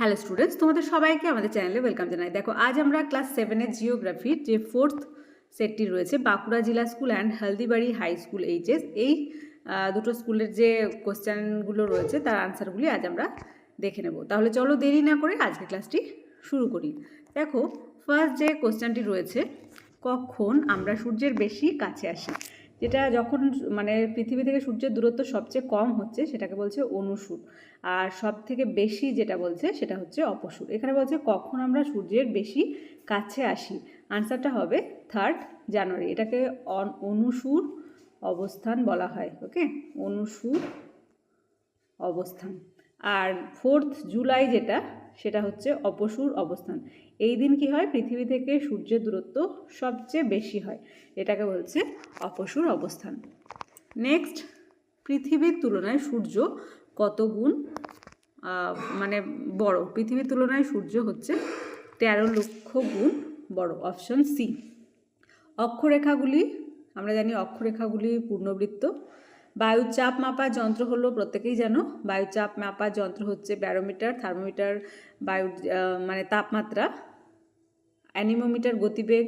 Hello students তোমাদের সবাইকে আমাদের চ্যানেলে ওয়েলকাম জানাই। দেখো, আজ আমরা ক্লাস সেভেনের জিওগ্রাফির যে ফোর্থ সেটটি রয়েছে, Bankura Zilla school and Haldibari high school HS এই দুটো স্কুলের যে কোশ্চেনগুলো রয়েছে, তার আনসারগুলি আজ আমরা দেখে নেব। তাহলে চলো দেরি না করে আজকে ক্লাসটি শুরু করি। দেখো ফার্স্ট যে কোশ্চেনটি রয়েছে, কখন আমরা সূর্যের বেশি কাছে আসি? যেটা যখন মানে পৃথিবী থেকে সূর্যের দূরত্ব সবচেয়ে কম হচ্ছে, সেটাকে বলছে অনুসূর। আর সব থেকে বেশি যেটা বলছে, সেটা হচ্ছে অপসূর। এখানে বলছে কখন আমরা সূর্যের বেশি কাছে আসি। আনসারটা হবে থার্ড জানুয়ারি এটাকে অন- অনুসূর অবস্থান বলা হয় ওকে অনুসূর অবস্থান। আর ফোর্থ জুলাই যেটা সেটা হচ্ছে অপসূর অবস্থান। এই দিন কি হয়? পৃথিবী থেকে সূর্যের দূরত্ব সবচেয়ে বেশি হয়। এটাকে বলছে অপসূর অবস্থান। নেক্সট পৃথিবীর তুলনায় সূর্য কত গুণ মানে বড়? পৃথিবীর তুলনায় সূর্য হচ্ছে তেরো লক্ষ গুণ বড়। অপশন সি অক্ষরেখাগুলি, আমরা জানি অক্ষরেখাগুলি পূর্ণবৃত্ত। বায়ুচাপ মাপার যন্ত্র হলো প্রত্যেকেই জানো। বায়ুচাপ মাপার যন্ত্র হচ্ছে ব্যারোমিটার, থার্মোমিটার, বায়ু মানে তাপমাত্রা, অ্যানিমোমিটার, গতিবেগ,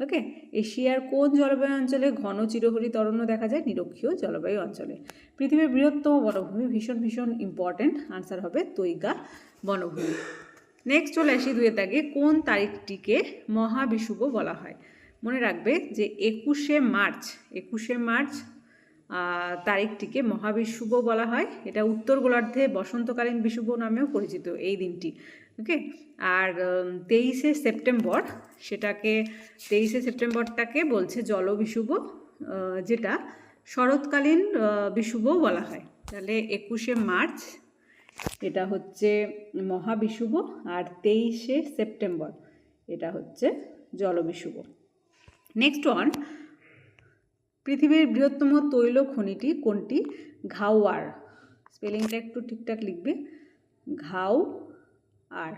ওকে? এশিয়ার কোন জলবায়ু অঞ্চলে ঘন চিরহরি তরণ্য দেখা যায়? নিরক্ষীয় জলবায়ু অঞ্চলে। পৃথিবীর বৃহত্তম বনভূমি, ভীষণ ভীষণ ইম্পর্ট্যান্ট আনসার হবে তৈগা বনভূমি। নেক্সট চলে আসি দুয়ের দাগে, কোন তারিখটিকে মহাবিষুব বলা হয়? মনে রাখবে যে একুশে মার্চ একুশে মার্চ তারিখটিকে মহাবিষুব বলা হয়। এটা উত্তর গোলার্ধে বসন্তকালীন বিষুব নামেও পরিচিত এই দিনটি। ওকে আর তেইশে সেপ্টেম্বর, সেটাকে, তেইশে সেপ্টেম্বরটাকে বলছে জলবিষুব যেটা শরৎকালীন বিষুবও বলা হয়। তাহলে একুশে মার্চ, এটা হচ্ছে মহাবিষুব আর তেইশে সেপ্টেম্বর, এটা হচ্ছে জলবিষুব নেক্সট ওয়ান পৃথিবীর বৃহত্তম তৈল খনিটি কোনটি? ঘাওয়ার। স্পেলিংটা একটু ঠিকঠাক লিখবে। ঘাও আর।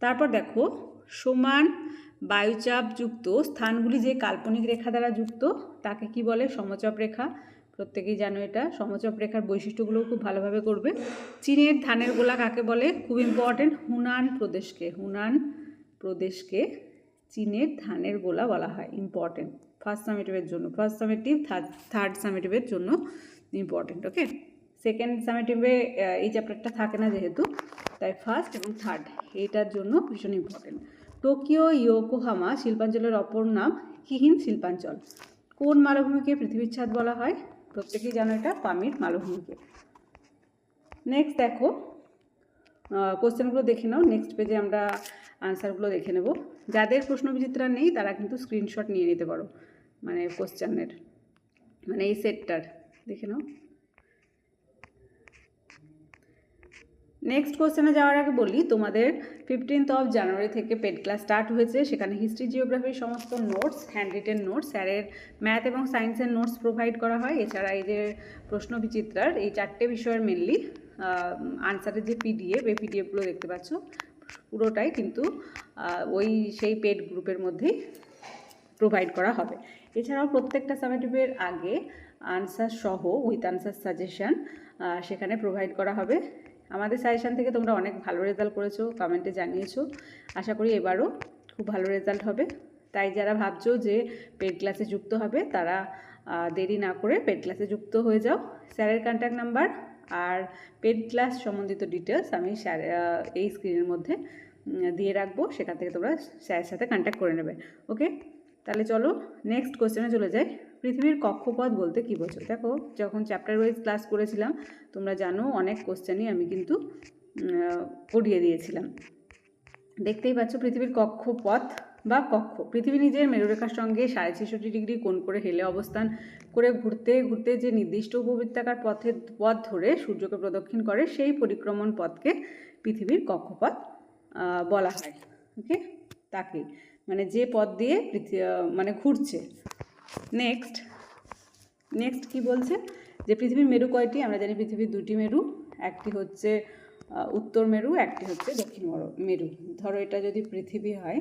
তারপর দেখো, সমান বায়ুচাপযুক্ত স্থানগুলি যে কাল্পনিক রেখা দ্বারা যুক্ত, তাকে কি বলে? সমচাপ রেখা। প্রত্যেকেই জানো এটা। সমচাপ রেখার বৈশিষ্ট্যগুলো খুব ভালোভাবে করবে। চীনের ধানের গোলা কাকে বলে? খুব ইম্পর্টেন্ট হুনান প্রদেশকে। হুনান প্রদেশকে চীনের ধানের গোলা বলা হয় ইম্পর্টেন্ট ফার্স্ট সামিটিভের জন্য ফার্স্ট সামিটিভ থার্ড সামিটিভের জন্য ইম্পর্টেন্ট ওকে সেকেন্ড সামিটিভে এই চ্যাপ্টারটা থাকে না যেহেতু, তাই ফার্স্ট এবং থার্ড এইটার জন্য ভীষণ ইম্পর্টেন্ট টোকিও ইয়োকোহামা শিল্পাঞ্চলের অপর নাম কিহিন শিল্পাঞ্চল। কোন মালভূমিকে পৃথিবীর ছাদ বলা হয়? প্রত্যেকেই জানো এটা, পামির মালভূমিকে। নেক্সট দেখো কোশ্চেনগুলো দেখে নাও। নেক্সট পেজে আমরা আনসারগুলো দেখে নেব। যাদের প্রশ্ন বিচিত্রা নেই, তারা কিন্তু স্ক্রিনশট নিয়ে নিতে পারো মানে কোশ্চেনের মানে এই সেটটার দেখে নাও। নেক্সট কোশ্চেনে যাওয়ার আগে বলি, তোমাদের ফিফটিন্থ অফ জানুয়ারি থেকে পেড ক্লাস স্টার্ট হয়েছে। সেখানে হিস্ট্রি জিওগ্রাফির সমস্ত নোটস হ্যান্ড রিটেন নোটস স্যারের ম্যাথ এবং সায়েন্সের নোটস প্রোভাইড করা হয়। এছাড়া এই যে প্রশ্ন বিচিত্রার এই চারটে বিষয়ের মেনলি আনসারের যে পিডিএফ এই পিডিএফগুলো দেখতে পাচ্ছ। পুরোটাই কিন্তু ওই সেই পেড গ্রুপের মধ্যেই প্রোভাইড করা হবে। এছাড়াও প্রত্যেকটা সামেটিভের আগে আনসার সহ উইথ আনসার সাজেশান সেখানে প্রোভাইড করা হবে। আমাদের সাজেশান থেকে তোমরা অনেক ভালো রেজাল্ট করেছ কমেন্টে জানিয়েছো। আশা করি এবারও খুব ভালো রেজাল্ট হবে। তাই যারা ভাবছ যে পেড ক্লাসে যুক্ত হবে, তারা দেরি না করে পেড ক্লাসে যুক্ত হয়ে যাও। স্যারের কন্ট্যাক্ট নাম্বার আর পেড ক্লাস সম্বন্ধিত ডিটেলস আমি এই স্ক্রিনের মধ্যে দিয়ে রাখব, সেখান থেকে তোমরা স্যারের সাথে কন্ট্যাক্ট করে নেবে ওকে তাহলে চলো নেক্সট কোশ্চেনে চলে যাই। পৃথিবীর কক্ষপথ বলতে কী বোঝো? দেখো, যখন চ্যাপ্টার ওয়াইজ ক্লাস করেছিলাম, তোমরা জানো অনেক কোশ্চেনই আমি কিন্তু পড়িয়ে দিয়েছিলাম। দেখতেই পাচ্ছ পৃথিবীর কক্ষপথ বা কক্ষ। পৃথিবী নিজের মেরুরেখার সঙ্গে সাড়ে ছেষট্টি ডিগ্রি কোণ করে হেলে অবস্থান করে ঘুরতে ঘুরতে যে নির্দিষ্ট উপবৃত্তাকার পথে পথ ধরে সূর্যকে প্রদক্ষিণ করে, সেই পরিক্রমণ পথকে পৃথিবীর কক্ষপথ বলা হয়। ওকে? তাকে মানে যে পথ দিয়ে মানে ঘুরছে। নেক্সট। নেক্সট কি বলছে? যে পৃথিবীর মেরু কয়টি? আমরা জানি পৃথিবীর দুটি মেরু। একটি হচ্ছে উত্তর মেরু, একটি হচ্ছে দক্ষিণ মেরু। ধরো এটা যদি পৃথিবী হয়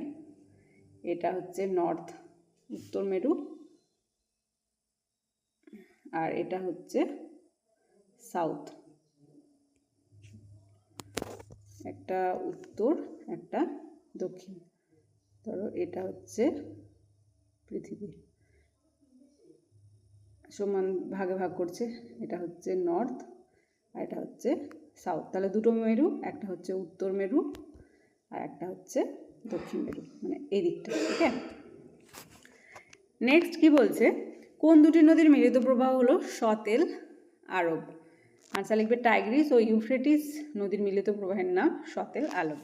এটা হচ্ছে নর্থ, উত্তর মেরু। আর এটা হচ্ছে সাউথ। একটা উত্তর, একটা দক্ষিণ। ধরো এটা হচ্ছে পৃথিবী। সমান ভাগে ভাগ করছে। এটা হচ্ছে নর্থ আর এটা হচ্ছে সাউথ। তাহলে দুটো মেরু, একটা হচ্ছে উত্তর মেরু আর একটা হচ্ছে দক্ষিণ মেরু মানে এই দিকটা ঠিক আছে নেক্সট কি বলছে? কোন দুটি নদীর মিলিত প্রবাহ হলো? সতেল, আরব। আনসার লিখবে টাইগ্রিস ও ইউফ্রেটিস নদীর মিলিত প্রবাহের নাম সতেল আলব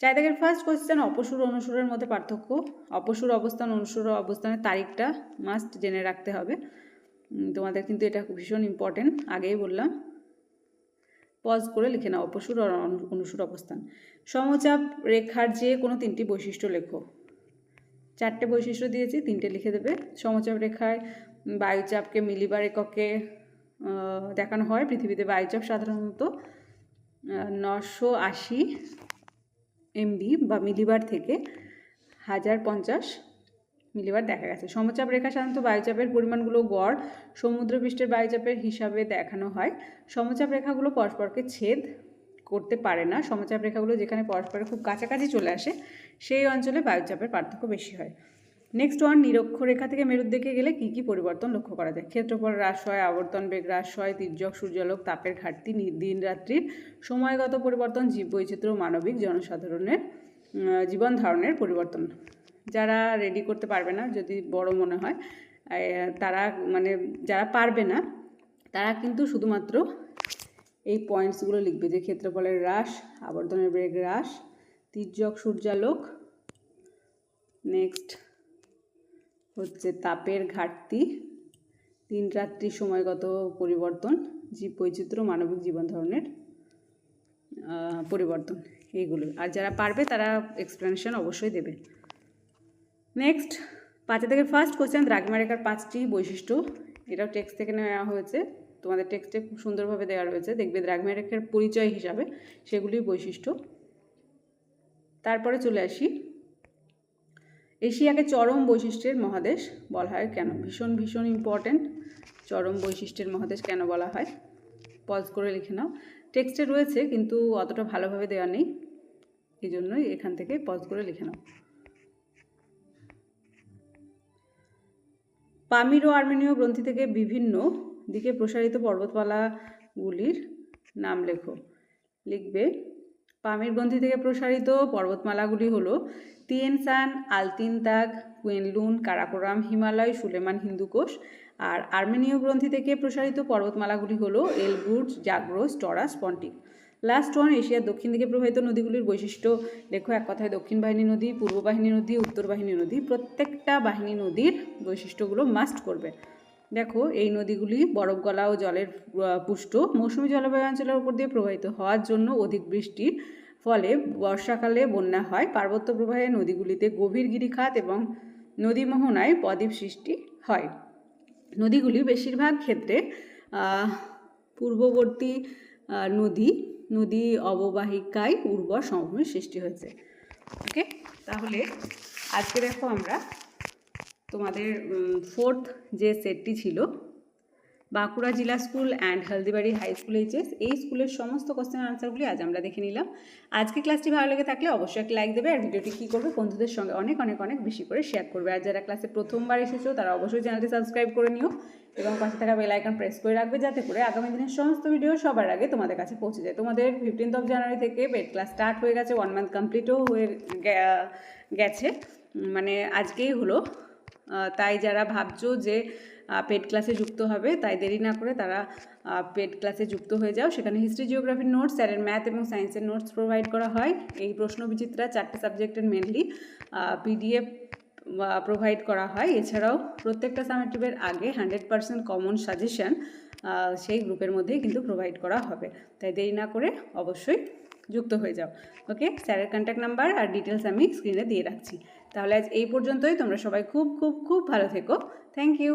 দেখেন ফার্স্ট কোয়েশ্চেন অপসুর অনুসুরের মধ্যে পার্থক্য। অপসুর অবস্থান, অনুসুর অবস্থানের তারিখটা মাস্ট জেনে রাখতে হবে। তোমাদের কিন্তু এটা ভীষণ ইম্পর্টেন্ট আগেই বললাম। পজ করে লিখে নাও, অপসুর আর অনুসুর অবস্থান। সমচাপ রেখার যে কোনো তিনটি বৈশিষ্ট্য লেখো। চারটে বৈশিষ্ট্য দিয়েছি, তিনটে লিখে দেবে। সমচাপ রেখায় বায়ুচাপকে মিলিবার এককে দেখানো হয়। পৃথিবীতে বায়ুচাপ সাধারণত নশো আশি এমবি বা মিলিবার থেকে হাজার পঞ্চাশ মিলিবার দেখা গেছে। সমচাপ রেখা সাধারণত বায়ুচাপের পরিমাণগুলো গড়, সমুদ্রপৃষ্ঠের বায়ুচাপের হিসাবে দেখানো হয়। সমচাপ রেখাগুলো পরস্পরকে ছেদ করতে পারে না। সমচাপ রেখাগুলো যেখানে পরস্পরের খুব কাছাকাছি চলে আসে, সেই অঞ্চলে বায়ুচাপের পার্থক্য বেশি হয়। নেক্সট ওয়ান নিরক্ষরেখা থেকে মেরুর দিকে গেলে কী কী পরিবর্তন লক্ষ্য করা যায়? ক্ষেত্রফল হ্রাস হয়, আবর্তন বেগ হ্রাস হয়, তির্যক, সূর্যালোক, তাপের ঘাটতি দিন রাত্রির সময়গত পরিবর্তন জীব বৈচিত্র্য মানবিক, জনসাধারণের জীবন ধারণের পরিবর্তন। যারা রেডি করতে পারবে না, যদি বড় মনে হয় তারা মানে যারা পারবে না, তারা কিন্তু শুধুমাত্র এই পয়েন্টসগুলো লিখবে যে ক্ষেত্রফলের হ্রাস, আবর্তনের বেগ হ্রাস, তির্যক সূর্যালোক নেক্সট হচ্ছে তাপের ঘাটতি দিন রাত্রি সময়গত পরিবর্তন জীব বৈচিত্র্য মানবিক জীবন ধরনের পরিবর্তন, এইগুলো। আর যারা পারবে তারা এক্সপ্লেনেশন অবশ্যই দেবে। নেক্সট পাঁচে থেকে ফার্স্ট কোশ্চেন দ্রাঘিমা রেখার পাঁচটি বৈশিষ্ট্য। এটাও টেক্সট থেকে নেওয়া হয়েছে। তোমাদের টেক্সটে খুব সুন্দরভাবে দেওয়া রয়েছে। দেখবে দ্রাঘিমা রেখার পরিচয় হিসাবে সেগুলির বৈশিষ্ট্য। তারপরে চলে আসি। এশিয়াকে চরম বৈশিষ্ট্যের মহাদেশ বলা হয় কেন? ভীষণ ভীষণ ইম্পর্ট্যান্ট চরম বৈশিষ্ট্যের মহাদেশ কেন বলা হয়? পজ করে লিখে নাও। টেক্সটে রয়েছে, কিন্তু অতটা ভালোভাবে দেওয়া নেই। এই জন্যই এখান থেকে পজ করে লিখে নাও। পামির ও আর্মেনীয় গ্রন্থি থেকে বিভিন্ন দিকে প্রসারিত পর্বতমালাগুলির নাম লেখো। লিখবে, পামির গ্রন্থি থেকে প্রসারিত পর্বতমালাগুলি হলো তিয়েনসান আলতিনতাগ কুয়েনলুন, কারাকোরাম, হিমালয়, সুলেমান হিন্দুকোষ আর আর্মেনীয় গ্রন্থি থেকে প্রসারিত পর্বতমালাগুলি হলো Elburz Zagros, Taurus, Pontic. Last one এশিয়ার দক্ষিণ দিকে প্রবাহিত নদীগুলির বৈশিষ্ট্য। লেখো, এক কথায় দক্ষিণ বাহিনী নদী, পূর্ব বাহিনী নদী, উত্তর বাহিনী নদী, প্রত্যেকটা বাহিনী নদীর বৈশিষ্ট্যগুলো মাস্ট করবে। দেখো, এই নদীগুলি বরফ গলা ও জলের পুষ্ট। মৌসুমী জলবায়ু অঞ্চলের উপর দিয়ে প্রবাহিত হওয়ার জন্য অধিক বৃষ্টির ফলে বর্ষাকালে বন্যা হয়। পার্বত্য প্রবাহে নদীগুলিতে গভীর গিরিখাত এবং নদী মোহনায় বদ্বীপ সৃষ্টি হয়। নদীগুলি বেশিরভাগ ক্ষেত্রে পূর্ববর্তী নদী নদী অববাহিকায় উর্বর সমভূমির সৃষ্টি হয়েছে। ওকে তাহলে আজকে দেখো আমরা তোমাদের ফোর্থ যে সেটটি ছিল, Bankura Zilla school and Haldibari high school HS এই স্কুলের সমস্ত কোশ্চেন আনসারগুলি আজ আমরা দেখে নিলাম। আজকে ক্লাসটি ভালো লেগে থাকলে অবশ্যই একটা লাইক দেবে, আর ভিডিওটি কী করবে বন্ধুদের সঙ্গে অনেক অনেক অনেক বেশি করে শেয়ার করবে। আর যারা ক্লাসে প্রথমবার এসেছ, তারা অবশ্যই চ্যানেলটি সাবস্ক্রাইব করে নিও। এবং পাশে থাকা বেল আইকন প্রেস করে রাখবে যাতে করে আগামী দিনের সমস্ত ভিডিও সবার আগে তোমাদের কাছে পৌঁছে যায়। তোমাদের ফিফটিন্থ অফ জানুয়ারি থেকে পেড ক্লাস স্টার্ট হয়ে গেছে ওয়ান মান্থ কমপ্লিটও হয়ে গেছে। মানে আজকেই হলো। তাই যারা ভাবছ যে পেড ক্লাসে যুক্ত হবে, তাই দেরি না করে তারা পেড ক্লাসে যুক্ত হয়ে যাও। সেখানে হিস্ট্রি জিওগ্রাফির নোটস স্যারের ম্যাথ এবং সায়েন্সের নোটস প্রোভাইড করা হয়। এই প্রশ্ন বিচিত্রা চারটে সাবজেক্টের মেনলি পিডিএফ প্রোভাইড করা হয়। এছাড়াও প্রত্যেকটা সামেটিভের আগে হান্ড্রেড পার্সেন্ট কমন সাজেশন সেই গ্রুপের মধ্যেই কিন্তু প্রোভাইড করা হবে। তাই দেরি না করে অবশ্যই যুক্ত হয়ে যাও। ওকে স্যারের কন্ট্যাক্ট নাম্বার আর ডিটেলস আমি স্ক্রিনে দিয়ে রাখছি। তাহলে আজ এই পর্যন্তই। তোমরা সবাই খুব খুব খুব ভালো থেকো। Thank you